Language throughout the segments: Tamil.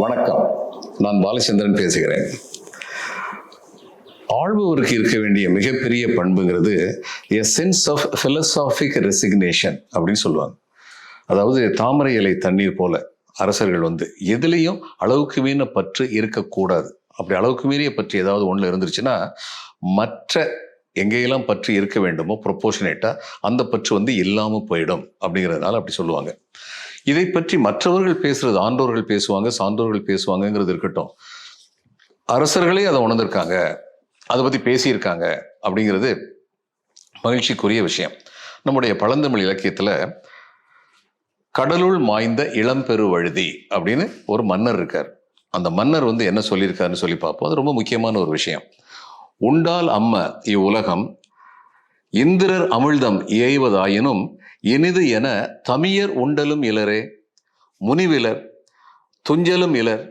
வணக்கம். நான் பாலச்சந்திரன் பேசுகிறேன். ஆள்பவருக்கு இருக்க வேண்டிய மிகப்பெரிய பண்புங்கிறது a sense of philosophic resignation அப்படின்னு சொல்லுவாங்க. அதாவது தாமரை இலை தண்ணீர் போல அரசர்கள் வந்து எதுலேயும் அளவுக்கு மீறின பற்று இருக்கக்கூடாது. அப்படி அளவுக்கு மீறிய பற்று ஏதாவது ஒன்று இருந்துருச்சுன்னா மற்ற எங்கேயெல்லாம் பற்று இருக்க வேண்டுமோ ப்ரொப்போஷனேட்டாக அந்த பற்று வந்து இல்லாமல் போயிடும் அப்படிங்கிறதுனால அப்படி சொல்லுவாங்க. இதை பற்றி மற்றவர்கள் பேசுறது ஆண்டோர்கள் பேசுவாங்க சான்றோர்கள் பேசுவாங்கங்கிறது இருக்கட்டும். அரசர்களே அதை உணர்ந்திருக்காங்க அதை பற்றி பேசியிருக்காங்க அப்படிங்கிறது மகிழ்ச்சிக்குரிய விஷயம். நம்முடைய பழந்தமிழ் இலக்கியத்தில் கடலுள் மாய்ந்த இளம்பெரு வழுதி அப்படின்னு ஒரு மன்னர் இருக்கார். அந்த மன்னர் வந்து என்ன சொல்லியிருக்காருன்னு சொல்லி பார்ப்போம். அது ரொம்ப முக்கியமான ஒரு விஷயம். உண்டால் அம்ம இவ்வுலகம் இந்திரர் அமிழ்தம் இயைவதாயினும் இனிது என தமியர் உண்டலும் இலரே. முனிவிலர் துஞ்சலும் இலர்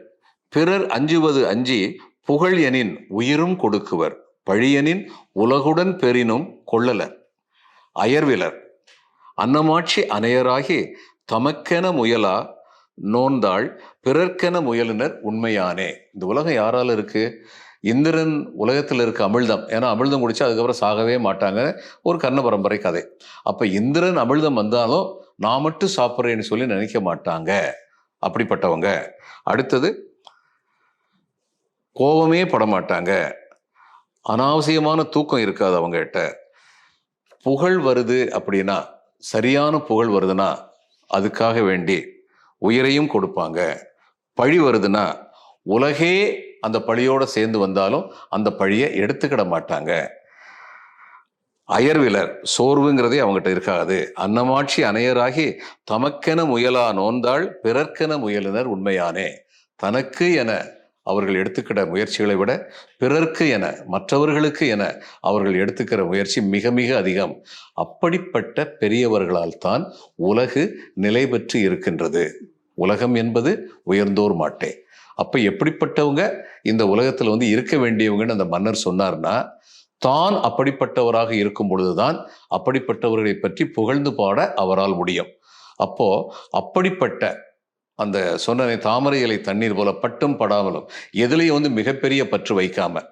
பிறர் அஞ்சுவது அஞ்சி புகழ் எனின் உயிரும் கொடுக்குவர். பழியனின் உலகுடன் பெறினும் கொள்ளலர். அயர்விலர் அன்னமாட்சி அனையராகி தமக்கென முயலா நோந்தாள் பிறர்க்கென முயலினர் உண்மையானே. இந்த உலகம் யாரால இருக்கு? இந்திரன் உலகத்தில் இருக்க அமிழ்தம். ஏன்னா அமிழ்தம் குடித்தா அதுக்கப்புறம் சாகவே மாட்டாங்க. ஒரு கர்ண பரம்பரை கதை. அப்போ இந்திரன் அமிழ்தம் வந்தாலும் நான் மட்டும் சாப்பிட்றேன்னு சொல்லி நினைக்க மாட்டாங்க. அப்படிப்பட்டவங்க. அடுத்தது கோபமே படமாட்டாங்க. அனாவசியமான தூக்கம் இருக்காது அவங்ககிட்ட. புகழ் வருது அப்படின்னா சரியான புகழ் வருதுன்னா அதுக்காக வேண்டி உயிரையும் கொடுப்பாங்க. பழி வருதுன்னா உலகே அந்த பழியோட சேர்ந்து வந்தாலும் அந்த பழியை எடுத்துக்கிட மாட்டாங்க. அயர்விலர் சோர்வுங்கிறதே அவங்ககிட்ட இருக்காது. அன்னமாட்சி அணையராகி தமக்கென முயலா நோந்தாள் பிறர்க்கென முயலினர் உண்மையானே. தனக்கு என அவர்கள் எடுத்துக்கிற முயற்சிகளை விட பிறர்க்கு என மற்றவர்களுக்கு என அவர்கள் எடுத்துக்கிற முயற்சி மிக மிக அதிகம். அப்படிப்பட்ட பெரியவர்களால் தான் உலகு நிலை பெற்று இருக்கின்றது. உலகம் என்பது உயர்ந்தோர் மாட்டே. அப்போ எப்படிப்பட்டவங்க? இந்த உலகத்தில் வந்து இருக்க வேண்டியவங்கன்னு அந்த மன்னர் சொன்னார்னா தான் அப்படிப்பட்டவராக இருக்கும் பொழுதுதான் அப்படிப்பட்டவர்களை பற்றி புகழ்ந்து பாட அவரால் முடியும். அப்போ அப்படிப்பட்ட அந்த சொன்ன தாமரை இலை தண்ணீர் போல பட்டும் படாமலும் எதுலேயும் வந்து மிகப்பெரிய பற்று வைக்காம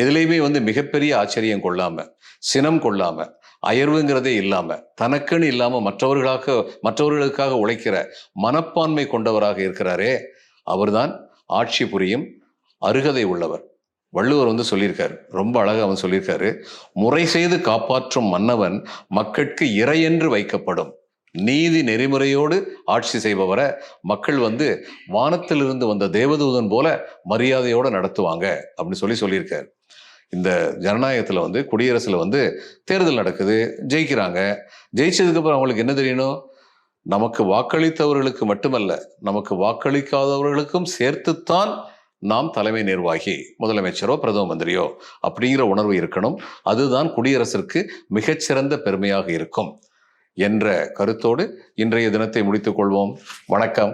எதுலேயுமே வந்து மிகப்பெரிய ஆச்சரியம் கொள்ளாம சினம் கொள்ளாமல் அயர்வுங்கிறதே இல்லாம தனக்குன்னு இல்லாமல் மற்றவர்களாக மற்றவர்களுக்காக உழைக்கிற மனப்பான்மை கொண்டவராக இருக்கிறாரே அவர்தான் ஆட்சி புரியும் அருகதை உள்ளவர். வள்ளுவர் வந்து சொல்லியிருக்காரு ரொம்ப அழகாக அவன் சொல்லியிருக்காரு முறை செய்து காப்பாற்றும் மன்னவன் மக்களுக்கு இறையென்று வைக்கப்படும். நீதி நெறிமுறையோடு ஆட்சி செய்பவரை மக்கள் வந்து வானத்திலிருந்து வந்த தேவதூதன் போல மரியாதையோடு நடத்துவாங்க. அப்படின்னு சொல்லி சொல்லியிருக்காரு. இந்த ஜனநாயகத்தில் வந்து குடியரசில் வந்து தேர்தல் நடக்குது ஜெயிக்கிறாங்க. ஜெயிச்சதுக்கப்புறம் அவங்களுக்கு என்ன தெரியணும்? நமக்கு வாக்களித்தவர்களுக்கு மட்டுமல்ல நமக்கு வாக்களிக்காதவர்களுக்கும் சேர்த்துத்தான் நாம் தலைமை நிர்வாகி முதலமைச்சரோ பிரதம மந்திரியோ அப்படிங்கிற உணர்வு இருக்கணும். அதுதான் குடியரசிற்கு மிகச்சிறந்த பெருமையாக இருக்கும் என்ற கருத்தோடு இன்றைய தினத்தை முடித்துக் கொள்வோம். வணக்கம்.